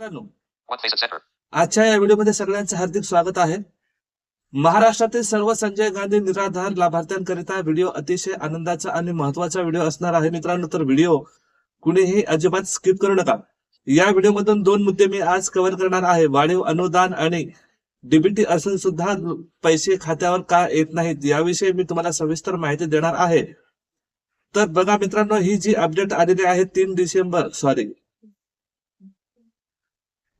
आजच्या या व्हिडिओमध्ये सगळ्यांचं हार्दिक स्वागत आहे. महाराष्ट्रातील सर्व संजय गांधी निराधार लाभार्थ्यांकरिता व्हिडिओ अतिशय आनंदाचा आणि महत्त्वाचा व्हिडिओ असणार आहे. मित्रांनो तर व्हिडिओ कुणीही अजिबात स्किप करू नका. या व्हिडिओमधून दोन मुद्दे मी आज कव्हर करणार आहे. वाढीव अनुदान आणि डीबीटी असून सुद्धा पैसे खात्यावर का येत नाहीत याविषयी मी तुम्हाला सविस्तर माहिती देणार आहे. तर बघा मित्रांनो ही जी अपडेट आलेली आहे तीन डिसेंबर सॉरी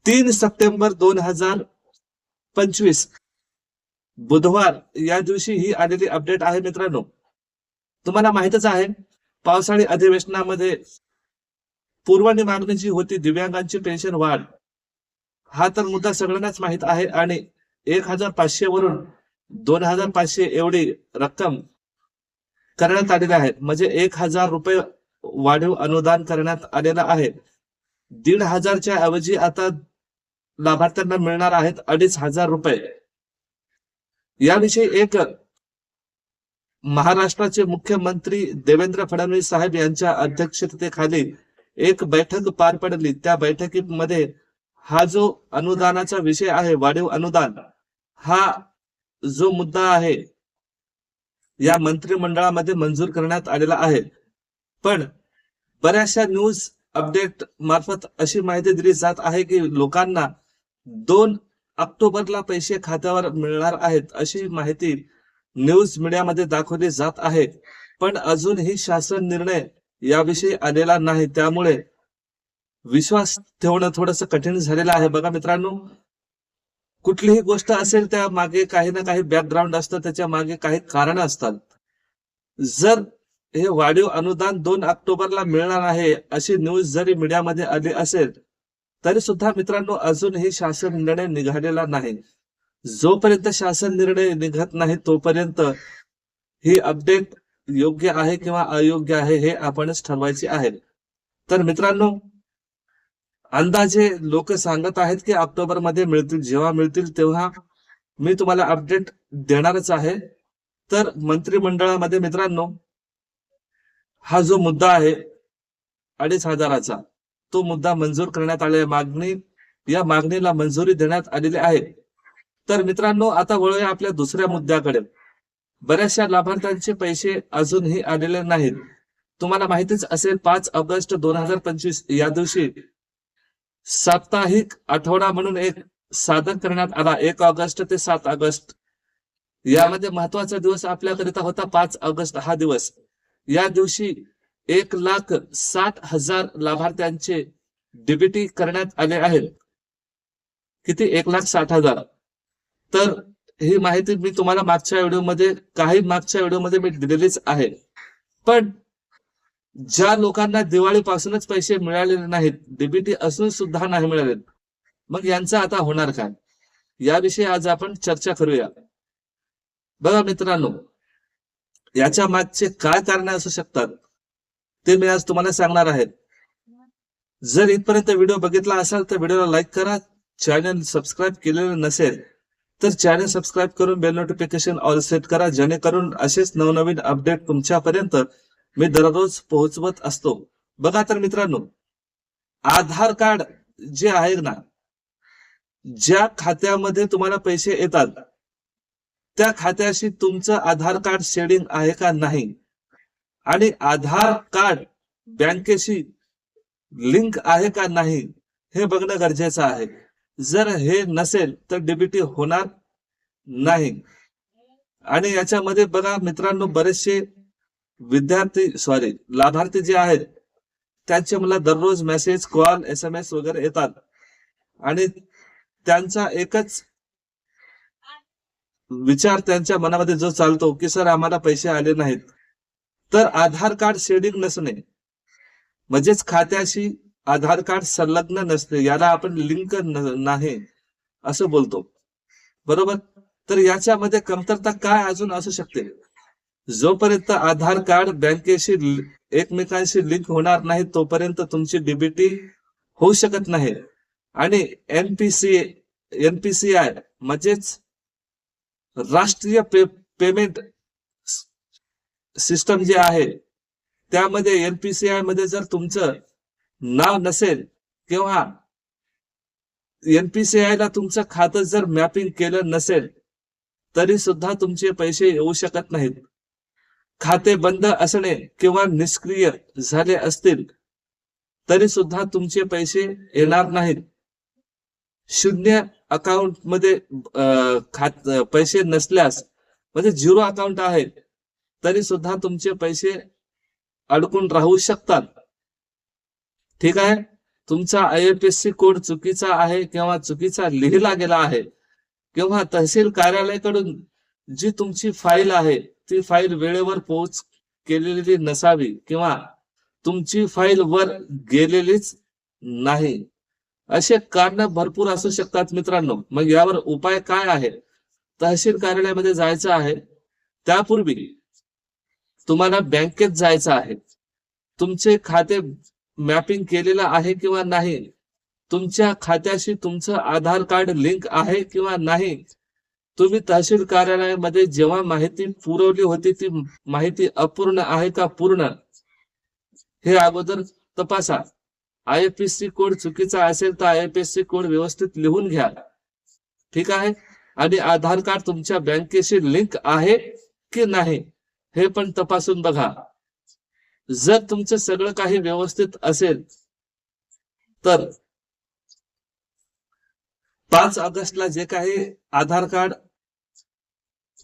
तीन सप्टेंबर दोन हजार पंचवीस. बुधवार या दिवशी ही आलेली अपडेट आहे मित्रांनो. तुम्हाला माहितच आहे पावसाळी अधिवेशनामध्ये पूर्वानी मागणी जी होती दिव्यांगांची पेन्शन वाढ. हा तर मुद्दा सगळ्यांनाच माहीत आहे आणि एक हजार पाचशे वरून दोन हजार पाचशे एवढी रक्कम करण्यात आलेली आहे. म्हणजे एक हजार रुपये वाढीव अनुदान करण्यात आलेलं आहे. दीड हजारच्या ऐवजी आता लाभार्थ्यांना मिळणार आहेत अडीच हजार रुपये. याविषयी एक महाराष्ट्राचे मुख्यमंत्री देवेंद्र फडणवीस साहेब यांच्या अध्यक्षतेखाली एक बैठक पार पडली. त्या बैठकीमध्ये हा जो अनुदानाचा विषय आहे वाढीव अनुदान हा जो मुद्दा आहे या मंत्रिमंडळामध्ये मंजूर करण्यात आलेला आहे. पण बऱ्याचशा न्यूज अपडेट मार्फत अशी माहिती दिली जात आहे की लोकांना दोन ऑक्टोबरला पैसे खात्यावर मिळणार आहेत अशी माहिती न्यूज मीडियामध्ये दाखवली जात आहे. पण अजूनही शासन निर्णय याविषयी आलेला नाही. त्यामुळे विश्वास ठेवणं थोडस कठीण झालेलं आहे. बघा मित्रांनो कुठलीही गोष्ट असेल त्या मागे काही ना काही बॅकग्राऊंड असतं. त्याच्यामागे काही कारण असतात. जर हे वाढीव अनुदान दोन ऑक्टोबरला मिळणार आहे अशी न्यूज जरी मीडियामध्ये आली असेल तरी सुद्धा मित्रांनो अजूनही शासन निर्णय निघालेला नाही. जोपर्यंत शासन निर्णय निघत नाही तोपर्यंत ही अपडेट योग्य आहे किंवा अयोग्य आहे हे आपणच ठरवायचे आहे. तर मित्रांनो अंदाजे लोक सांगत आहेत की ऑक्टोबरमध्ये मिळतील जेव्हा मिळतील तेव्हा मी तुम्हाला अपडेट देणारच आहे. तर मंत्रिमंडळामध्ये मित्रांनो हा जो मुद्दा आहे अडीच हजाराचा तो मुद्दा मंजूर करण्यात आले मागणी या मागणीला मंजुरी देण्यात आलेली आहे. तर मित्रांनो आता वळूया आपल्या दुसऱ्या मुद्द्याकडे. बऱ्याचशा लाभार्थ्यांचे पैसे अजूनही आलेले नाहीत. तुम्हाला माहितीच असेल पाच ऑगस्ट दोन हजार पंचवीस या दिवशी साप्ताहिक आठवडा म्हणून एक सादर करण्यात आला. एक ऑगस्ट ते सात ऑगस्ट. यामध्ये महत्त्वाचा दिवस आपल्याकरिता होता पाच ऑगस्ट हा दिवस. या दिवशी एक लाख साठ हजार लाभार्थ्यांचे डीबीटी करण्यात आले आहेत. किती? एक लाख साठ हजार. तर ही माहिती मी तुम्हाला मागच्या व्हिडिओमध्ये काही मागच्या व्हिडिओमध्ये मी दिलेलीच आहे. पण ज्या लोकांना दिवाळीपासूनच पैसे मिळालेले नाहीत डीबीटी असून सुद्धा नाही मिळाले मग यांचं आता होणार काय? याविषयी आज आपण चर्चा करूया. बघा मित्रांनो याच्या मागचे काय कारण असू शकतात? ते मी आज तुम्हाला सांगणार आहे जर इथपर्यंत व्हिडिओ बघितला असाल तर व्हिडिओला लाईक करा. चॅनल सबस्क्राईब केलेलं नसेल तर चॅनल सबस्क्राईब करून बेल नोटिफिकेशन ऑल सेट करा. जेणेकरून असेच नवनवीन अपडेट तुमच्यापर्यंत मी दररोज पोहोचवत असतो. बघा तर मित्रांनो आधार कार्ड जे आहे ना ज्या खात्यामध्ये तुम्हाला पैसे येतात त्या खात्याशी तुमचं आधार कार्ड शेडिंग आहे का नाही? आणि आधार कार्ड बँकेशी लिंक आहे का नाही हे बघणं गरजेचं आहे. जर हे नसेल तर डीबीटी होणार नाही. आणि याच्यामध्ये बघा मित्रांनो बरेचसे विद्यार्थी सॉरी लाभार्थी जे आहेत त्यांचे मला दररोज message call S M S वगैरे येतात. आणि त्यांचा एकच विचार त्यांच्या मनामध्ये जो चालतो की सर आम्हाला पैसे आले नाहीत. तर आधार कार्ड शेडिंग नसणे. म्हणजेच खात्याशी आधार कार्ड संलग्न नसणे याला आपण लिंक नाही असं बोलतो. बरोबर? तर याच्यामध्ये कमतरता काय अजून असू शकते? जोपर्यंत आधार कार्ड बँकेशी एकमेकांशी लिंक होणार नाही तोपर्यंत तुमची डीबीटी होऊ शकत नाही. आणि एनपीसी एनपीसीआय म्हणजेच राष्ट्रीय पे, पेमेंट सिस्टम जे आहे त्यामध्ये एनपीसीआयमध्ये जर तुमचं नाव नसेल किंवा एनपीसीआय ला तुमचं खातं जर मॅपिंग केलं नसेल तरी सुद्धा तुमचे पैसे येऊ शकत नाहीत. खाते बंद असणे किंवा निष्क्रिय झाले असतील तरी सुद्धा तुमचे पैसे येणार नाहीत. शून्य अकाउंटमध्ये खात पैसे नसल्यास म्हणजे झिरो अकाउंट आहे तरी सुद्धा तुमचे पैसे अडकून राहू शकतात. ठीक आहे? तुमचा आयएफएससी कोड चुकीचा आहे किंवा चुकीचा लिहिला गेला आहे किंवा तहसील कार्यालयाकडून जी तुमची फाईल आहे ती फाईल वेळेवर पोहोच केलेली नसावी किंवा तुमची फाईल वर गेलेलीच नाही. असे कारण भरपूर असू शकतात मित्रांनो. मग यावर उपाय काय आहे? तहसील कार्यालयामध्ये जायचं आहे. त्यापूर्वी तुम्हाला बँकेत जायचं आहे. तुमचे खाते मॅपिंग केलेलं आहे किंवा नाही? तुमच्या खात्याशी तुमचं आधार कार्ड लिंक आहे किंवा नाही? तुम्ही तहसील कार्यालयामध्ये जेव्हा माहिती पुरवली होती ती माहिती अपूर्ण आहे का पूर्ण? हे अगोदर तपासा. आयएफएससी कोड चुकीचा असेल तर आय एफएससी कोड व्यवस्थित लिहून घ्या. ठीक आहे? आणि आधार कार्ड तुमच्या बँकेशी लिंक आहे की नाही? हे पण तपासून बघा. जर तुमचं सगळं काही व्यवस्थित असेल तर पाच ऑगस्टला जे काही आधार कार्ड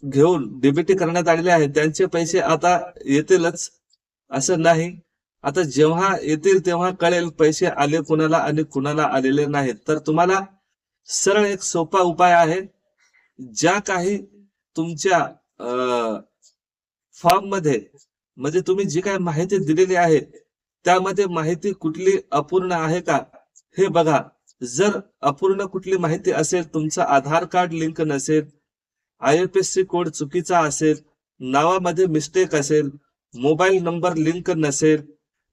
घेऊन डीबीटी करण्यात आलेले आहे त्यांचे पैसे आता येतीलच असं नाही. आता जेव्हा येतील तेव्हा कळेल पैसे आले कुणाला आणि कुणाला आलेले नाहीत. तर तुम्हाला सरळ एक सोपा उपाय आहे. ज्या काही तुमच्या फॉर्ममध्ये म्हणजे तुम्ही जी काही माहिती दिलेली आहे त्यामध्ये माहिती कुठली अपूर्ण आहे का? हे बघा. जर अपूर्ण कुठली माहिती असेल तुमचं आधार कार्ड लिंक नसेल आयएफएससी कोड चुकीचा असेल नावामध्ये मिस्टेक असेल मोबाईल नंबर लिंक नसेल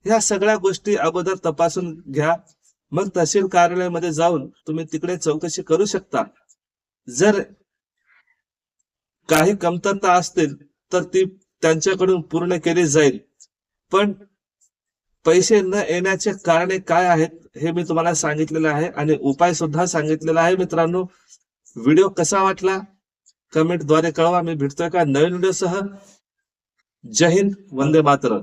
ह्या सगळ्या गोष्टी अगोदर तपासून घ्या. मग तहसील कार्यालयामध्ये जाऊन तुम्ही तिकडे चौकशी करू शकता. जर काही कमतरता असतील तर ती त्यांच्याकडून पूर्ण केली जाईल. पण पैसे न येण्याचे कारणे काय आहेत हे मी तुम्हाला सांगितलेलं आहे आणि उपाय सुद्धा सांगितलेला आहे मित्रांनो. व्हिडिओ कसा वाटला? कमेंटद्वारे कळवा. मी भेटतोय का नवीन व्हिडिओ सह जय हिंद. वंदे मातरम.